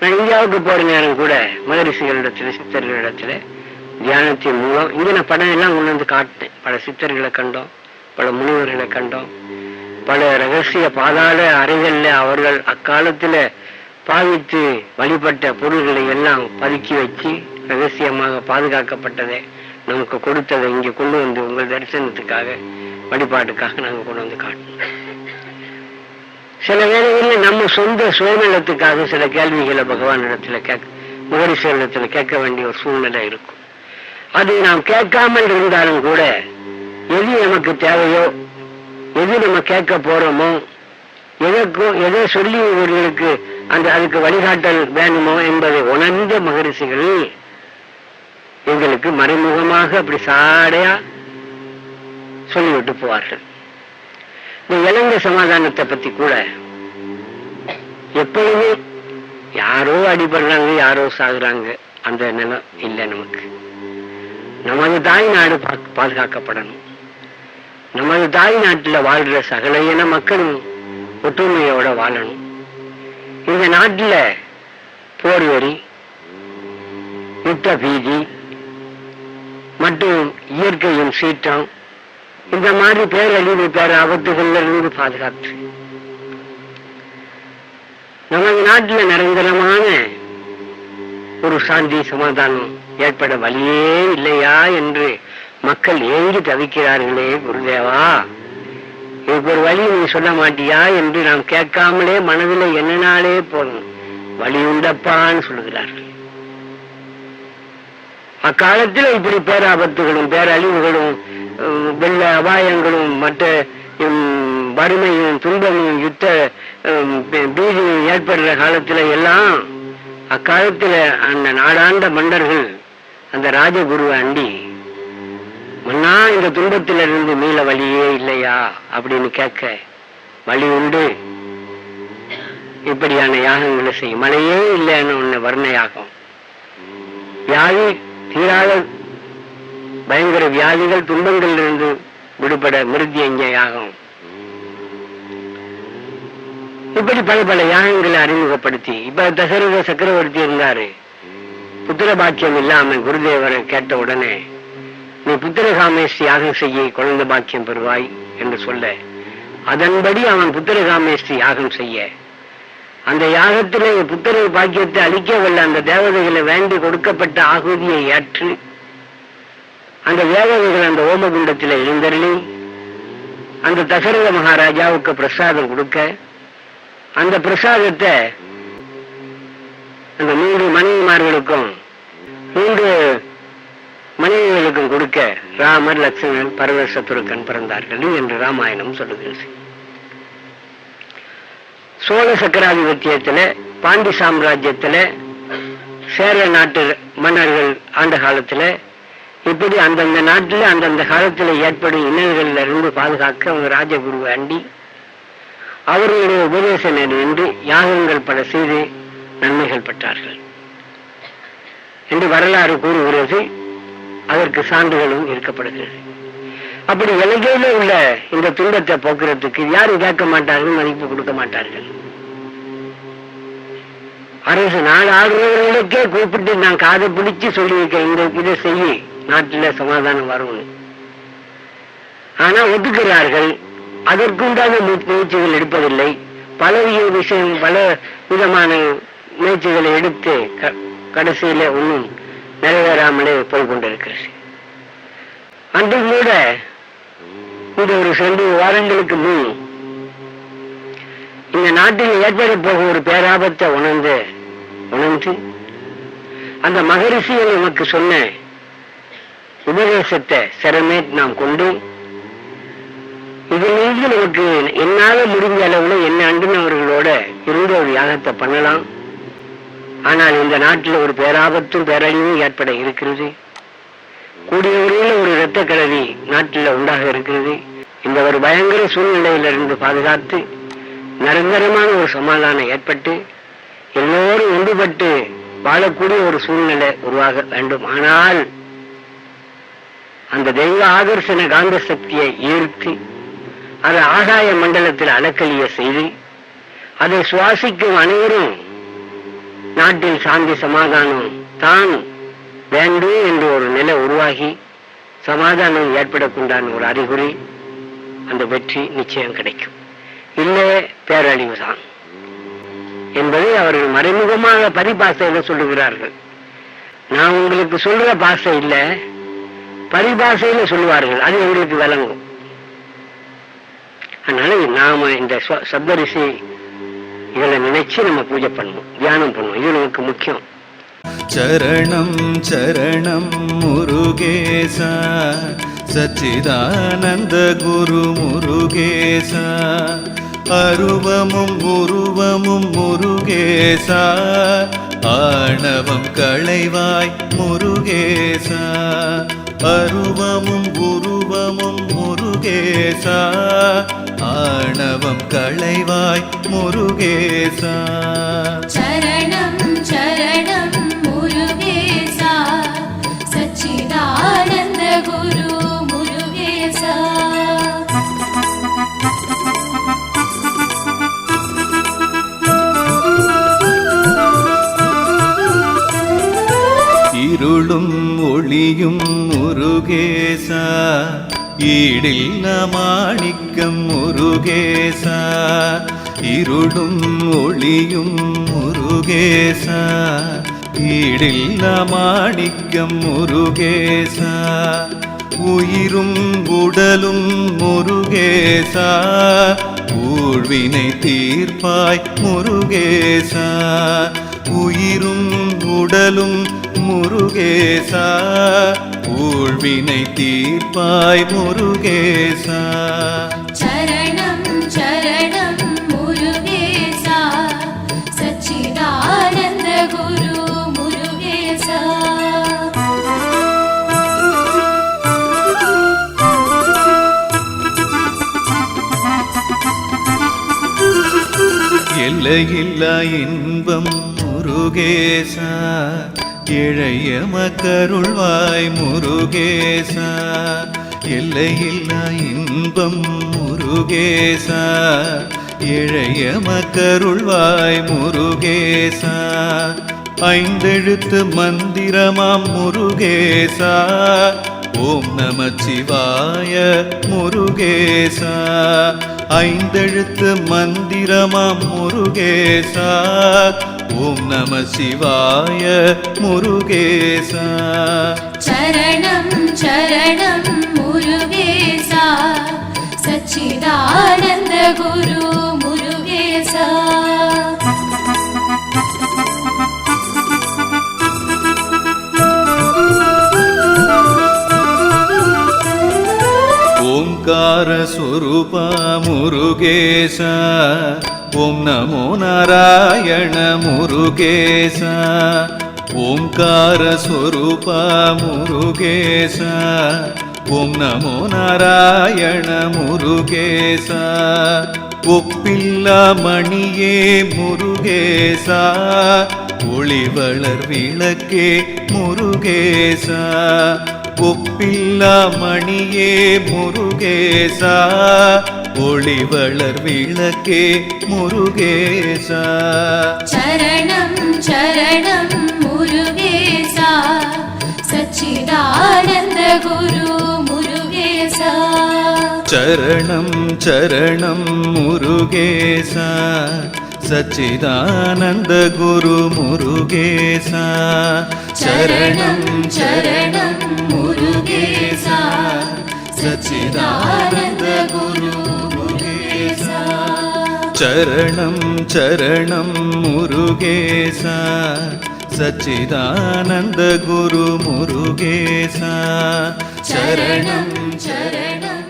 நான் இந்தியாவுக்கு போற நேரம் கூட மகரிஷிகளிடத்துல சித்தர்களிடத்துல தியானத்தின் மூலம் இங்க நான் படம் எல்லாம் கொண்டு வந்து காட்டினேன் பல சித்தர்களை கண்டோம் பல முனிவர்களை கண்டோம். பல ரகசிய பாதாள அறைகள்ல அவர்கள் அக்காலத்துல பாவித்து வழிபட்ட பொருள்களை எல்லாம் பதுக்கி வச்சு ரகசியமாக பாதுகாக்கப்பட்டதை நமக்கு கொடுத்ததை இங்க கொண்டு வந்து உங்கள் தரிசனத்துக்காக வழிபாட்டுக்காக நாங்க கொண்டு வந்து காட்டணும் சில வேளைகளில் நம்ம சொந்த சுயநலத்துக்காக சில கேள்விகளை பகவான் இடத்துல கேட்க மகரிஷிகளிடத்துல கேட்க வேண்டிய ஒரு சூழ்நிலை இருக்கும். அது நாம் கேட்காமல் இருந்தாலும் கூட எது நமக்கு தேவையோ எது நம்ம கேட்க போறோமோ எதற்கும் எதை சொல்லி இவர்களுக்கு அந்த அதுக்கு வழிகாட்டல் வேணுமோ என்பதை உணர்ந்த மகரிஷிகள் எங்களுக்கு மறைமுகமாக அப்படி சாடையா சொல்லிவிட்டு போவார்கள். இந்த இளங்க சமாதானத்தை பத்தி கூட எப்பொழுதுமே யாரோ அடிபடுறாங்க யாரோ சாகுறாங்க. அந்த நிலம் இல்லை நமக்கு. நமது தாய் நாடு பாதுகாக்கப்படணும். நமது தாய் நாட்டில் வாழ்கிற சகல இன மக்களும் ஒற்றுமையோட வாழணும். இந்த நாட்டுல போர் வெறி யுத்த பீதி மற்றும் இயற்கையின் சீற்றம் இந்த மாதிரி பேரழிவு பேர ஆபத்துகள்ல இருந்து பாதுகாத்து நமது நாட்டில் நிரந்தரமான ஒரு சாந்தி சமாதானம் ஏற்பட வழியே இல்லையா என்று மக்கள் ஏங்கி தவிக்கிறார்களே குருதேவா. இதுக்கு ஒரு வழி நீ சொல்ல மாட்டியா என்று நாம் கேட்காமலே மனதில் எண்ணினாலே போதும். வழி உண்டப்பான்னு சொல்லுகிறார்கள். அக்காலத்தில் இப்படி பேராபத்துகளும் பேரழிவுகளும் வெள்ள அபாயங்களும் மற்ற வறுமையும் துன்பமும் யுத்த பீதியும் ஏற்படுற காலத்துல எல்லாம் அக்காலத்துல அந்த நாடாண்ட மன்னர்கள் அந்த ராஜகுருவை அண்டி மன்னா இந்த துன்பத்திலிருந்து மீள வழியே இல்லையா? அப்படின்னு கேட்க வழி உண்டு. இப்படியான யாகங்களை செய்யும் மழையே இல்லைன்னு ஒன்று வர்ண யாகம் வியாதி தீராத பயங்கர வியாதிகள் துன்பங்கள் இருந்து விடுபட மிருத்தியங்க யாகம் இப்படி பல பல யாகங்களை அறிமுகப்படுத்தி இப்ப தசரத சக்கரவர்த்தி இருந்தாரு. புத்திர பாக்கியம் இல்லாம குருதேவரை கேட்ட உடனே நீ புத்திரகாமேஷ் யாகம் செய்ய குழந்தை பாக்கியம் பெறுவாய் என்று சொல்ல அதன்படி அவன் புத்திரகாமேஷ்டி யாகம் செய்ய. அந்த யாகத்திலே புத்திர பாக்கியத்தை அழிக்க வல்ல அந்த தேவதைகளை வேண்டி கொடுக்கப்பட்ட ஆகுதியை ஏற்று அந்த தேவதைகள் அந்த ஓமகுண்டத்தில் எழுந்தருளி அந்த தசரத மகாராஜாவுக்கு பிரசாதம் கொடுக்க அந்த பிரசாதத்தை அந்த மூன்று மனைவிமார்களுக்கும் மூன்று மனைவிகளுக்கும் கொடுக்க ராமர் லட்சுமணன் பரவசத்துருக்கன் பிறந்தார்கள் என்று ராமாயணம் சொல்லுகிறது. சோழ சக்கராதிபத்தியத்துல பாண்டி சாம்ராஜ்யத்தில் சேர நாட்டு மன்னர்கள் ஆண்ட காலத்தில் இப்படி அந்தந்த நாட்டில் அந்தந்த காலத்தில் ஏற்படும் இன்னல்கள்ல இருந்து பாதுகாக்க அவங்க அண்டி அவர்களுடைய உபதேச என்று யாகங்கள் பல செய்து நன்மைகள் பெற்றார்கள். என்று வரலாறு கூறுகிறது. அதற்கு சான்றுகளும் இருக்கப்படுகிறது அப்படி இலங்கையில உள்ள இந்த துன்பத்தை போக்குறதுக்கு யாரும் கேட்க மாட்டார்கள் மதிப்பு கொடுக்க மாட்டார்கள்? அரசு நாடு ஆளுநர்களுக்கே கூப்பிட்டு நான் காதை பிடிச்சு சொல்லியிருக்கேன் இந்த இதை செய்ய. நாட்டில சமாதானம் வரும்னு. ஆனா ஒத்துக்கிறார்கள். அதற்குண்டான முயற்சிகள் எடுப்பதில்லை. பல விஷயம் பல விதமான முயற்சிகளை எடுத்து க- கடைசியில ஒன்றும் நிறைவேறாமலே போய் கொண்டிருக்கிறது. அன்று கூட இந்த ஒரு ரெண்டு வாரங்களுக்கு முன் இந்த நாட்டில் ஏற்பட போக ஒரு பேராபத்தை உணர்ந்து உணர்ந்து அந்த மகரிஷியை நமக்கு சொன்ன உபதேசத்தை சிறமே நாம் கொண்டு இதிலிருந்து நமக்கு என்னால முடிஞ்ச அளவுல என்ன அண்டினவர்களோட இருந்து ஒரு யாகத்தை பண்ணலாம். ஆனால் இந்த நாட்டில் ஒரு பேராபத்தும் பேரழிவும் ஏற்பட இருக்கிறது. கூடிய வரையில் ஒரு இரத்த கலவி நாட்டில் உண்டாக இருக்கிறது. இந்த ஒரு பயங்கர சூழ்நிலையிலிருந்து பாதுகாத்து நிரந்தரமான ஒரு சமாதானம் ஏற்பட்டு எல்லோரும் ஒன்றுபட்டு வாழக்கூடிய ஒரு சூழ்நிலை உருவாக வேண்டும். ஆனால் அந்த தெய்வ ஆகர்ஷண காந்த சக்தியை ஈர்த்து அதை ஆகாய மண்டலத்தில் அலக்கலிய செய்து அதை சுவாசிக்கும் அனைவரும் நாட்டில் சாந்தி சமாதானம் தான் வேண்டும் என்று ஒரு நிலை உருவாகி சமாதானம் ஏற்படக்குண்டான ஒரு அறிகுறி அந்த வெற்றி நிச்சயம் கிடைக்கும். இல்லை பேரழிவு தான் என்பதை அவர்கள் மறைமுகமாக பரிபாசையில் சொல்லுகிறார்கள். நான் உங்களுக்கு சொல்ற பாசை இல்லை பரிபாஷையில சொல்லுவார்கள். அது எங்களுக்கு விளங்கும். அதனால நாம இந்த சப்தரிசி இவளை நினைச்சு நம்ம பூஜை பண்ணுவோம் தியானம் பண்ணுவோம் இது நமக்கு முக்கியம். சரணம் சரணம் முருகேசா. சச்சிதானந்த குரு முருகேசா. அருவமும் உருவமும் முருகேசா. ஆணவம் களைவாய் முருகேசா. அருவமும் உருவமும் முருகேசா. ஆணவம் களைவாய் முருகேசா. சரணம் சரணம் ஈடில்ல மாணிக்கம் முருகேசா இருளும் ஒளியும் முருகேசா ஈடில்ல மாணிக்கம் முருகேசா உயிரும் உடலும் முருகேசா ஊழ்வினை தீர்ப்பாய் முருகேசா உயிரும் உடலும் முருகேசா ஊழ்வினை தீர்ப்பாய் முருகேசா. சரணம் சரணம் முருகேசா. சச்சிதானந்த குரு முருகேசா. எல்லையில்லா இன்பம் முருகேசா. இழைய மக்கருள்வாய் முருகேசா. எல்லையில்லா இன்பம் முருகேசா. இழைய மக்கருள்வாய் முருகேசா. ஐந்தெழுத்து மந்திரமாம் முருகேசா. ஓம் நம சிவாய முருகேசா. ஐந்தெழுத்து மந்திரமாம் முருகேசா ஓம் நம சிவாய முருகேசா சரணம் சரணம் முருகேசா சச்சிதானந்த குரு முருகேசா ஓங்கார ஸ்வரூபா முருகேசா. ஓம் நமோ நாராயண முருகேசா. ஓங்கார ஸ்வரூபா முருகேசா. ஓம் நமோ நாராயண முருகேசா. ஒப்பில்லா மணியே முருகேசா. ஒளிவளர் விளக்கே முருகேசா. ஒப்பில்லா மணியே முருகேசா ஒளிவளர் விளக்கே முருகேசா. சரணம் சரணம் முருகேசா சச்சிதானந்த குரு முருகேசா. சரணம் சரணம் முருகேசா சச்சிதானந்த குரு முருகேசா. சரணம் சரணம் सच्चिदानन्द गुरु मुरुगेसः चरणं चरणं मुरुगेशा सच्चिदानन्द गुरु मुरुगेशा चरणं चरणं